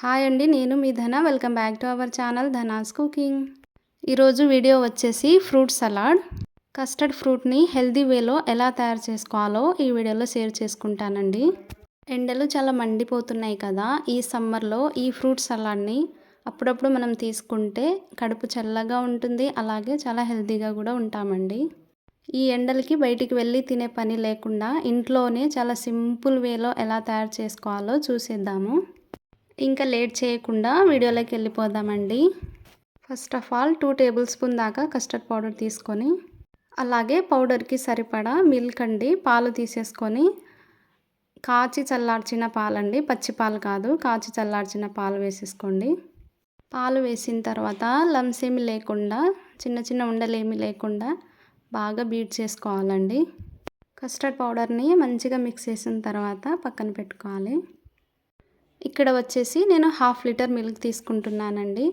Hi అండి నేను మీ Dhana. Welcome back to our channel Dhana's cooking. ఈరోజు వీడియో వచ్చేసి ఫ్రూట్ సలాడ్. కస్టర్డ్ ఫ్రూట్ని హెల్దీ వేలో ఎలా తయారు చేసుకోవాలో ఈ వీడియోలో షేర్ చేసుకుంటానండి. ఎండలు చాలా మండిపోతున్నాయి కదా ఈ సమ్మర్లో ఈ ఫ్రూట్ సలాడ్ని అప్పుడప్పుడు మనం తీసుకుంటే కడుపు చల్లగా ఉంటుంది అలాగే చాలా హెల్దీగా కూడా ఉంటామండి. ఈ ఎండలకి బయటికి వెళ్ళి తినే పని లేకుండా ఇంట్లోనే చాలా సింపుల్ వేలో ఎలా తయారు చేసుకోవాలో చూసేద్దాము. ఇంకా లేట్ చేయకుండా వీడియోలోకి వెళ్ళిపోదామండి. First of all two tablespoon దాకా కస్టర్డ్ పౌడర్ తీసుకొని అలాగే పౌడర్కి సరిపడా మిల్క్ అండి పాలు తీసేసుకొని కాచి చల్లార్చిన పాలండి పచ్చి పాలు కాదు కాచి చల్లార్చిన పాలు వేసేసుకోండి. పాలు వేసిన తర్వాత లమ్స్ ఏమి లేకుండా చిన్న చిన్న ఉండలేమి లేకుండా బాగా బీట్ చేసుకోవాలండి. కస్టర్డ్ పౌడర్ని మంచిగా మిక్స్ చేసిన తర్వాత పక్కన పెట్టుకోవాలి. ఇక్కడ వచ్చేసి నేను హాఫ్ లీటర్ మిల్క్ తీసుకుంటున్నానండి.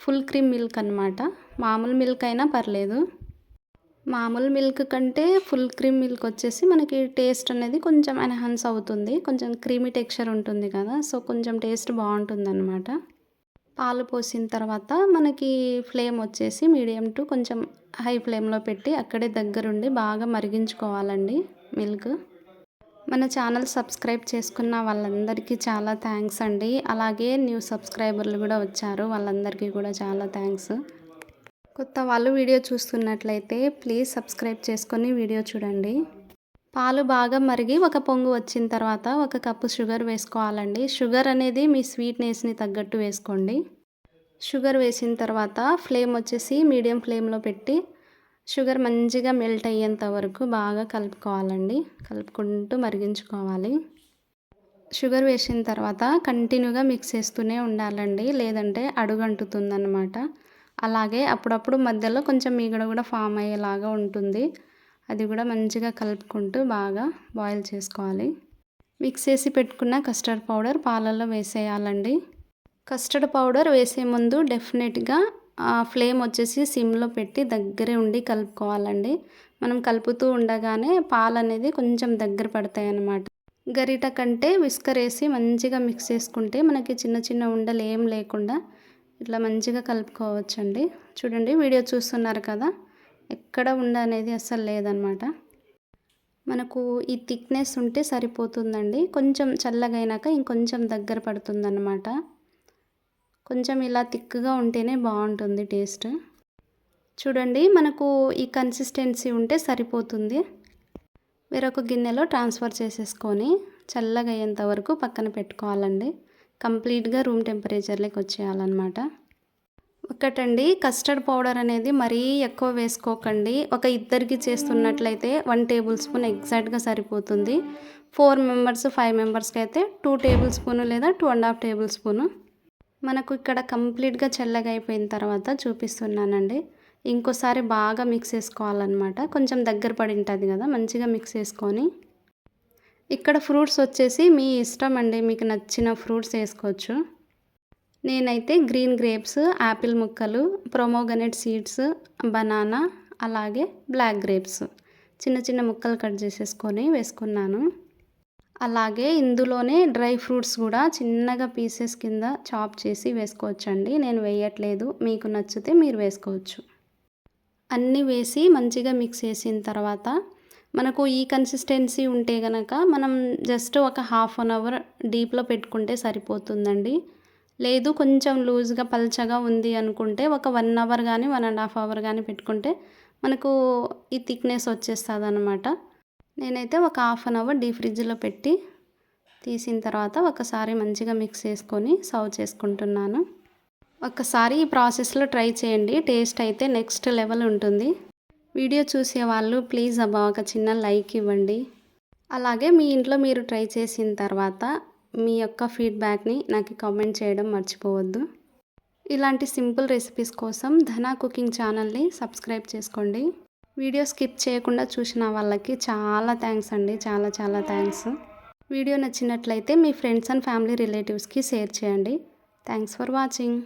ఫుల్ క్రీమ్ మిల్క్ అనమాట మామూలు మిల్క్ అయినా పర్లేదు. మామూలు మిల్క్ కంటే ఫుల్ క్రీమ్ మిల్క్ వచ్చేసి మనకి టేస్ట్ అనేది కొంచెం ఎన్హాన్స్ అవుతుంది. కొంచెం క్రీమీ టెక్స్చర్ ఉంటుంది కదా సో కొంచెం టేస్ట్ బాగుంటుంది అనమాట పాలు పోసిన తర్వాత మనకి ఫ్లేమ్ వచ్చేసి మీడియం టు కొంచెం హై ఫ్లేమ్లో పెట్టి అక్కడే దగ్గరుండి బాగా మరిగించుకోవాలండి మిల్క్. మన ఛానల్ సబ్స్క్రైబ్ చేసుకున్న వాళ్ళందరికీ చాలా థ్యాంక్స్ అండి. అలాగే న్యూ సబ్స్క్రైబర్లు కూడా వచ్చారు. వాళ్ళందరికీ కూడా చాలా థ్యాంక్స్. కొత్త వాళ్ళు వీడియో చూస్తున్నట్లయితే ప్లీజ్ సబ్స్క్రైబ్ చేసుకొని వీడియో చూడండి. పాలు బాగా మరిగి ఒక పొంగు వచ్చిన తర్వాత ఒక కప్పు షుగర్ వేసుకోవాలండి. షుగర్ అనేది మీ స్వీట్నెస్ని తగ్గట్టు వేసుకోండి. షుగర్ వేసిన తర్వాత ఫ్లేమ్ వచ్చేసి మీడియం ఫ్లేమ్లో పెట్టి షుగర్ మంచిగా మెల్ట్ అయ్యేంత వరకు బాగా కలుపుకోవాలండి. కలుపుకుంటూ మరిగించుకోవాలి. షుగర్ వేసిన తర్వాత కంటిన్యూగా మిక్స్ చేస్తూనే ఉండాలండి. లేదంటే అడుగంటుతుందన్నమాట. అలాగే అప్పుడప్పుడు మధ్యలో కొంచెం మీగడ కూడా ఫామ్ అయ్యేలాగా ఉంటుంది. అది కూడా మంచిగా కలుపుకుంటూ బాగా బాయిల్ చేసుకోవాలి. మిక్స్ చేసి పెట్టుకున్న కస్టర్డ్ పౌడర్ పాలల్లో వేసేయాలండి. కస్టర్డ్ పౌడర్ వేసే ముందు డెఫినెట్గా ఫ్లేమ్ వచ్చేసి సిమ్లో పెట్టి దగ్గరే ఉండి కలుపుకోవాలండి. మనం కలుపుతూ ఉండగానే పాలు అనేది కొంచెం దగ్గర పడతాయి అన్నమాట గరిట కంటే విస్కర్ వేసి మంచిగా మిక్స్ చేసుకుంటే మనకి చిన్న చిన్న ఉండలు ఏం లేకుండా ఇట్లా మంచిగా కలుపుకోవచ్చండి. చూడండి వీడియో చూస్తున్నారు కదా ఎక్కడ ఉండ అనేది అస్సలు లేదనమాట మనకు ఈ థిక్నెస్ ఉంటే సరిపోతుందండి. కొంచెం చల్లగైనాక ఇంకొంచెం దగ్గర పడుతుందన్నమాట. కొంచెం ఇలా థిక్గా ఉంటేనే బాగుంటుంది టేస్ట్. చూడండి మనకు ఈ కన్సిస్టెన్సీ ఉంటే సరిపోతుంది. వేరొక గిన్నెలో ట్రాన్స్ఫర్ చేసేసుకొని చల్లగా అయ్యేంత వరకు పక్కన పెట్టుకోవాలండి. కంప్లీట్గా రూమ్ టెంపరేచర్లోకి వచ్చేయాలన్నమాట. ఒకటండి కస్టర్డ్ పౌడర్ అనేది మరీ ఎక్కువ వేసుకోకండి. ఒక ఇద్దరికి చేస్తున్నట్లయితే వన్ టేబుల్ స్పూన్ ఎగ్జాక్ట్గా సరిపోతుంది. ఫోర్ మెంబర్స్ ఫైవ్ మెంబర్స్కి అయితే టూ టేబుల్ స్పూను లేదా two and half tablespoon మనకు ఇక్కడ కంప్లీట్గా చల్లగా అయిపోయిన తర్వాత చూపిస్తున్నానండి. ఇంకోసారి బాగా మిక్స్ చేసుకోవాలన్నమాట. కొంచెం దగ్గర పడి ఉంటుంది కదా మంచిగా మిక్స్ చేసుకొని. ఇక్కడ ఫ్రూట్స్ వచ్చేసి మీ ఇష్టం అండి మీకు నచ్చిన ఫ్రూట్స్ వేసుకోవచ్చు. నేనైతే గ్రీన్ గ్రేప్స్ యాపిల్ ముక్కలు ప్రొమోగనెట్ సీడ్స్ బనానా అలాగే బ్లాక్ గ్రేప్స్ చిన్న చిన్న ముక్కలు కట్ చేసేసుకొని వేసుకున్నాను. అలాగే ఇందులోనే డ్రై ఫ్రూట్స్ కూడా చిన్నగా పీసెస్ కింద చాప్ చేసి వేసుకోవచ్చండి. నేను వేయట్లేదు. మీకు నచ్చితే మీరు వేసుకోవచ్చు. అన్నీ వేసి మంచిగా మిక్స్ చేసిన తర్వాత మనకు ఈ కన్సిస్టెన్సీ ఉంటే కనుక మనం జస్ట్ ఒక హాఫ్ అన్ అవర్ డీప్లో పెట్టుకుంటే సరిపోతుందండి. లేదు కొంచెం లూజ్గా పల్చగా ఉంది అనుకుంటే ఒక వన్ అవర్ కానీ వన్ అండ్ హాఫ్ అవర్ కానీ పెట్టుకుంటే మనకు ఈ థిక్నెస్ వచ్చేస్తుంది అనమాట నేనైతే ఒక హాఫ్ అన్ అవర్ డీ ఫ్రిడ్జ్లో పెట్టి తీసిన తర్వాత ఒకసారి మంచిగా మిక్స్ చేసుకొని సర్వ్ చేసుకుంటున్నాను. ఒకసారి ఈ ప్రాసెస్లో ట్రై చేయండి టేస్ట్ అయితే నెక్స్ట్ లెవెల్ ఉంటుంది. వీడియో చూసే వాళ్ళు ప్లీజ్ అబ్బా ఒక చిన్న లైక్ ఇవ్వండి. అలాగే మీ ఇంట్లో మీరు ట్రై చేసిన తర్వాత మీ యొక్క ఫీడ్బ్యాక్ని నాకు కామెంట్ చేయడం మర్చిపోవద్దు. ఇలాంటి సింపుల్ రెసిపీస్ కోసం ధనా కుకింగ్ ఛానల్ని సబ్స్క్రైబ్ చేసుకోండి. వీడియో స్కిప్ చేయకుండా చూసిన వాళ్ళకి చాలా థ్యాంక్స్ అండి. చాలా చాలా థ్యాంక్స్. వీడియో నచ్చినట్లయితే మీ ఫ్రెండ్స్ అండ్ ఫ్యామిలీ రిలేటివ్స్కి షేర్ చేయండి. Thanks for watching.